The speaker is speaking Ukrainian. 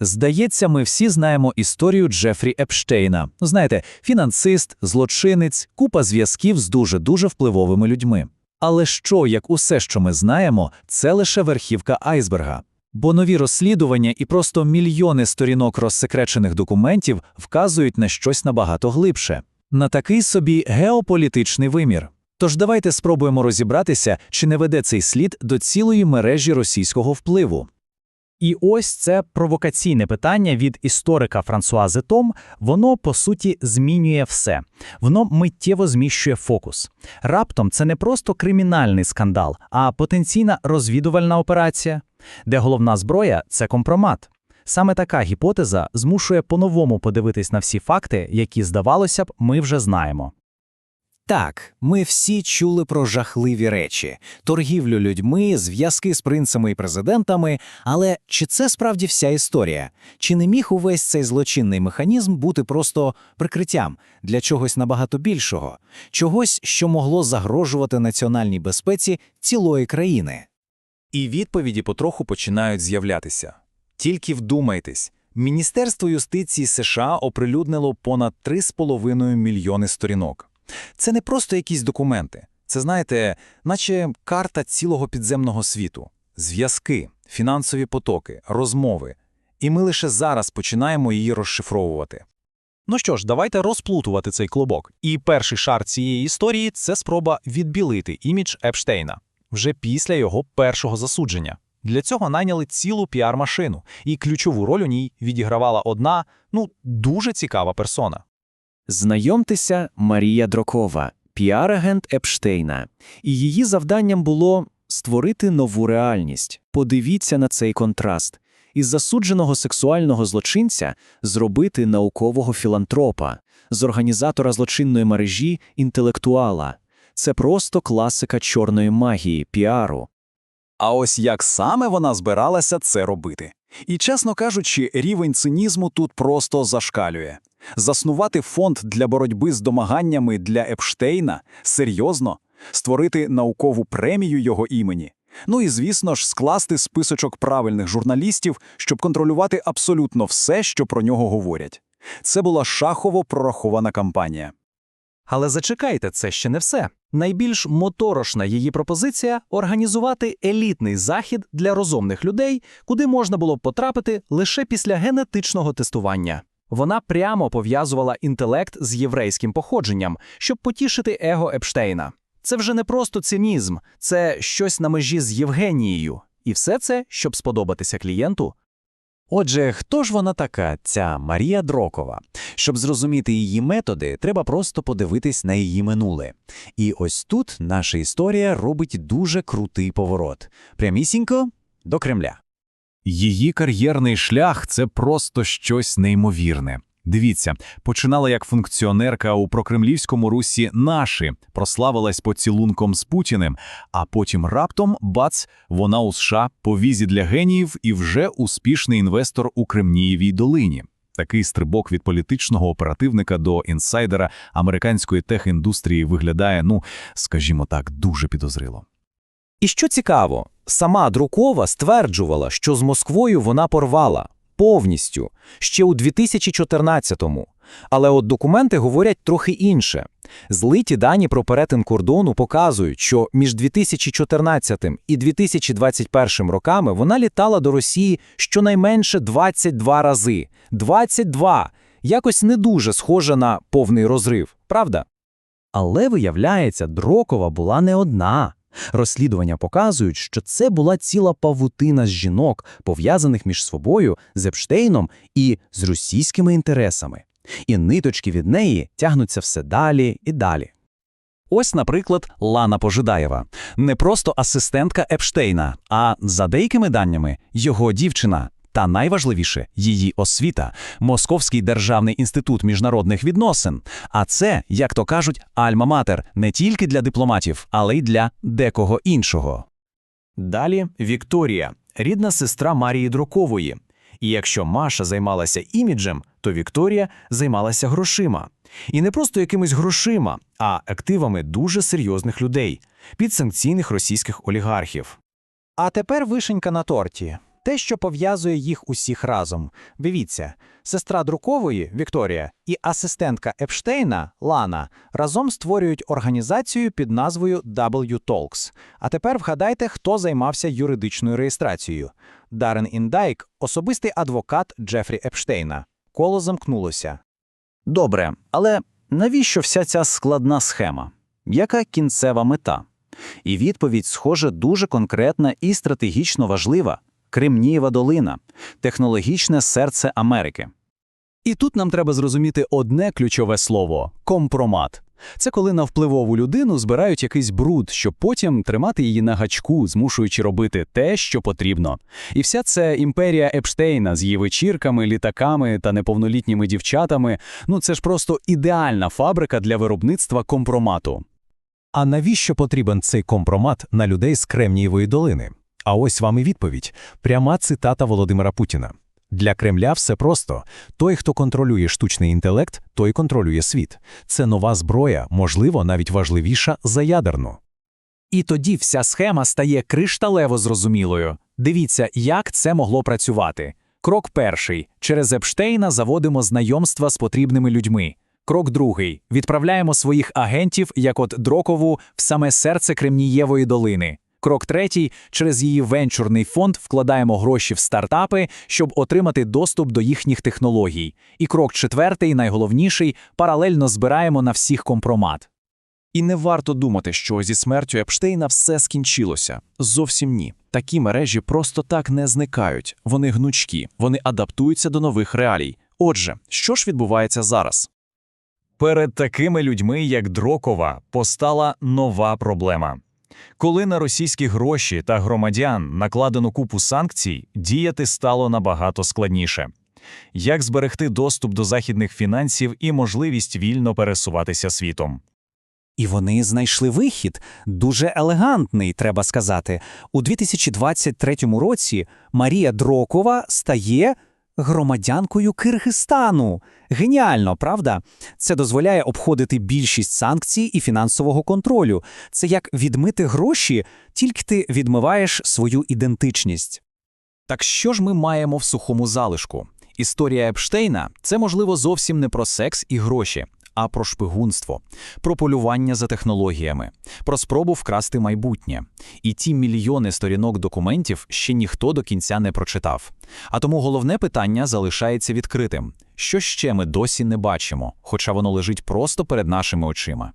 Здається, ми всі знаємо історію Джефрі Епштейна. Знаєте, фінансист, злочинець, купа зв'язків з дуже-дуже впливовими людьми. Але що, як усе, що ми знаємо, це лише верхівка айсберга. Бо нові розслідування і просто мільйони сторінок розсекречених документів вказують на щось набагато глибше, на такий собі геополітичний вимір. Тож давайте спробуємо розібратися, чи не веде цей слід до цілої мережі російського впливу. І ось це провокаційне питання від історика Франсуази Том, воно по суті змінює все. Воно миттєво зміщує фокус. Раптом це не просто кримінальний скандал, а потенційна розвідувальна операція, де головна зброя це компромат. Саме така гіпотеза змушує по-новому подивитись на всі факти, які, здавалося б, ми вже знаємо. Так, ми всі чули про жахливі речі: торгівлю людьми, зв'язки з принцами і президентами. Але чи це справді вся історія? Чи не міг увесь цей злочинний механізм бути просто прикриттям для чогось набагато більшого, чогось, що могло загрожувати національній безпеці цілої країни? І відповіді потроху починають з'являтися. Тільки вдумайтесь, Міністерство юстиції США оприлюднило понад 3,5 мільйони сторінок. Це не просто якісь документи. Це, знаєте, наче карта цілого підземного світу. Зв'язки, фінансові потоки, розмови. І ми лише зараз починаємо її розшифровувати. Ну що ж, давайте розплутувати цей клубок. І перший шар цієї історії це спроба відбілити імідж Епштейна вже після його першого засудження. Для цього найняли цілу піар-машину, і ключову роль у ній відігравала одна, ну, дуже цікава персона. Знайомтеся, Марія Дрокова, піар-агент Епштейна. І її завданням було створити нову реальність. Подивіться на цей контраст. Із засудженого сексуального злочинця зробити наукового філантропа, з організатора злочинної мережі інтелектуала. Це просто класика чорної магії, піару. А ось як саме вона збиралася це робити. І, чесно кажучи, рівень цинізму тут просто зашкалює. Заснувати фонд для боротьби з домаганнями для Епштейна серйозно, створити наукову премію його імені. Ну і, звісно ж, скласти списочок правильних журналістів, щоб контролювати абсолютно все, що про нього говорять. Це була шахово прорахована кампанія. Але зачекайте, це ще не все. Найбільш моторошна її пропозиція організувати елітний захід для розумних людей, куди можна було б потрапити лише після генетичного тестування. Вона прямо пов'язувала інтелект з єврейським походженням, щоб потішити его Епштейна. Це вже не просто цинізм, це щось на межі з Євгенією. І все це, щоб сподобатися клієнту, Отже, хто ж вона така, ця Марія Дрокова? Щоб зрозуміти її методи, треба просто подивитись на її минуле. І ось тут наша історія робить дуже крутий поворот. Прямісінько до Кремля. Її кар'єрний шлях це просто щось неймовірне. Дивіться, починала як функціонерка у прокремлівському русі наші, прославилась поцілунком з Путіним, а потім раптом бац, вона у США по візі для геніїв і вже успішний інвестор у Кремнієвій долині. Такий стрибок від політичного оперативника до інсайдера американської техіндустрії виглядає, ну скажімо так, дуже підозріло. І що цікаво, сама Друкова стверджувала, що з Москвою вона порвала повністю ще у 2014-му. Але от документи говорять трохи інше. Злиті дані про перетин кордону показують, що між 2014 і 2021 роками вона літала до Росії щонайменше 22 рази. 22! Якось не дуже схоже на повний розрив, правда? Але виявляється, Дрокова була не одна. Розслідування показують, що це була ціла павутина з жінок, пов'язаних між собою з Епштейном і з російськими інтересами. І ниточки від неї тягнуться все далі і далі. Ось, наприклад, Лана Пожидаєва. Не просто асистентка Епштейна, а за деякими даннями його дівчина. Та найважливіше її освіта Московський державний інститут міжнародних відносин. А це, як то кажуть, альма-матер не тільки для дипломатів, але й для декого іншого. Далі Вікторія, рідна сестра Марії Друкової. І якщо Маша займалася іміджем, то Вікторія займалася грошима. І не просто якимись грошима, а активами дуже серйозних людей, підсанкційних російських олігархів. А тепер вишенька на торті. Те, що пов'язує їх усіх разом. Дивіться, сестра Друкової Вікторія і асистентка Епштейна Лана разом створюють організацію під назвою W-Talks. А тепер вгадайте, хто займався юридичною реєстрацією. Дарен Індайк – особистий адвокат Джефрі Епштейна. Коло замкнулося. Добре, але навіщо вся ця складна схема? Яка кінцева мета? І відповідь, схоже, дуже конкретна і стратегічно важлива. Кремнієва долина – технологічне серце Америки. І тут нам треба зрозуміти одне ключове слово компромат. Це коли на впливову людину збирають якийсь бруд, щоб потім тримати її на гачку, змушуючи робити те, що потрібно. І вся ця імперія Епштейна з її вечірками, літаками та неповнолітніми дівчатами ну це ж просто ідеальна фабрика для виробництва компромату. А навіщо потрібен цей компромат на людей з Кремнієвої долини? А ось вам і відповідь. Пряма цитата Володимира Путіна. Для Кремля все просто. Той, хто контролює штучний інтелект, той контролює світ. Це нова зброя, можливо, навіть важливіша за ядерну. І тоді вся схема стає кришталево зрозумілою. Дивіться, як це могло працювати. Крок перший. Через Епштейна заводимо знайомства з потрібними людьми. Крок другий. Відправляємо своїх агентів, як от Дрокову, в саме серце Кремнієвої долини. Крок третій. Через її венчурний фонд вкладаємо гроші в стартапи, щоб отримати доступ до їхніх технологій. І крок четвертий, найголовніший, паралельно збираємо на всіх компромат. І не варто думати, що зі смертю Епштейна все скінчилося. Зовсім ні. Такі мережі просто так не зникають. Вони гнучкі, вони адаптуються до нових реалій. Отже, що ж відбувається зараз? Перед такими людьми, як Дрокова, постала нова проблема. Коли на російські гроші та громадян накладено купу санкцій, діяти стало набагато складніше. Як зберегти доступ до західних фінансів і можливість вільно пересуватися світом? І вони знайшли вихід, дуже елегантний, треба сказати. У 2023 році Марія Дрокова стає громадянкою Киргизстану. Геніально, правда? Це дозволяє обходити більшість санкцій і фінансового контролю. Це як відмити гроші, тільки ти відмиваєш свою ідентичність. Так що ж ми маємо в сухому залишку? Історія Епштейна це, можливо, зовсім не про секс і гроші, а про шпигунство, про полювання за технологіями, про спробу вкрасти майбутнє. І ті мільйони сторінок документів ще ніхто до кінця не прочитав. А тому головне питання залишається відкритим: що ще ми досі не бачимо, хоча воно лежить просто перед нашими очима.